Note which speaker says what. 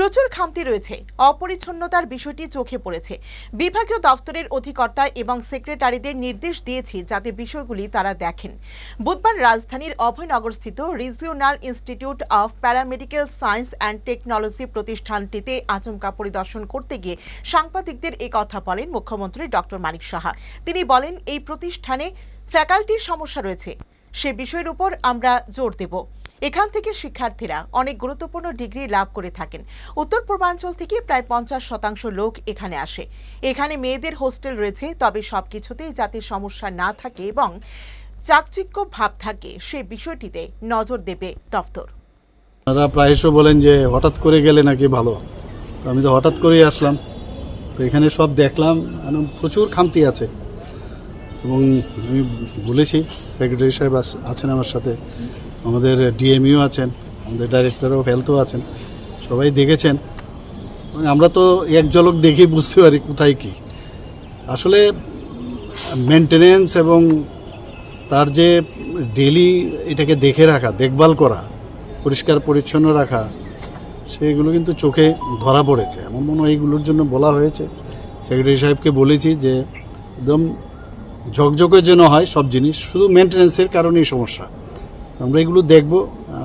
Speaker 1: প্রচুর খামতি রয়েছে। অপরিচ্ছন্নতার বিষয়টি চোখে পড়েছে। বিভাগীয় দফতরের অধিকর্তা এবং সেক্রেটারিদের নির্দেশ দিয়েছি যাতে বিষয়গুলি তারা দেখেন। বুধবার রাজধানীর অভয়নগরস্থিত regional institute of paramedical science and technology প্রতিষ্ঠানটিতে আচমকা পরিদর্শন করতে গিয়ে সাংবাদিকদের এই কথা বলেন মুখ্যমন্ত্রী ডক্টর মানিক সাহা। তিনি বলেন, এই প্রতিষ্ঠানে ফ্যাকাল্টির সমস্যা রয়েছে। সে বিষয়ের উপর আমরা জোর দেব। এখান থেকে শিক্ষার্থীরা অনেক গুরুত্বপূর্ণ ডিগ্রি লাভ করে থাকেন। উত্তর পূর্বাঞ্চল থেকে প্রায় পঞ্চাশ শতাংশ লোক এখানে আসে। এখানে মেয়েদের হোস্টেল রয়েছে, তবে সব কিছুতেই যাতে সমস্যা না থাকে এবং চাকচিক্য ভাব থাকে, সে বিষয়টিতে নজর দেবে দফতর।
Speaker 2: তারা প্রায়শ বলেন যে হঠাৎ করে গেলে নাকি ভালো। আমি তো হঠাৎ করেই আসলাম। তো এখানে সব দেখলাম প্রচুর খামতি আছে। এবং আমি বলেছি সেক্রেটারি সাহেব আছেন আমার সাথে। আমাদের ডিএমইও আছেন, আমাদের ডাইরেক্টর অফ হেলথও আছেন। সবাই দেখেছেন। এবং আমরা তো এক ঝলক দেখেই বুঝতে পারি কোথায় কি। আসলে মেনটেনেন্স এবং তার যে ডেলি এটাকে দেখে রাখা, দেখভাল করা, পরিষ্কার পরিচ্ছন্ন রাখা, সেগুলো কিন্তু চোখে ধরা পড়েছে। এমন মনে হয় এইগুলোর জন্য বলা হয়েছে। সেক্রেটারি সাহেবকে বলেছি যে, একদম ঝকঝকে যেন হয় সব জিনিস শুধু মেনটেন্যান্সের কারণেই সমস্যা। আমরা এগুলো দেখব।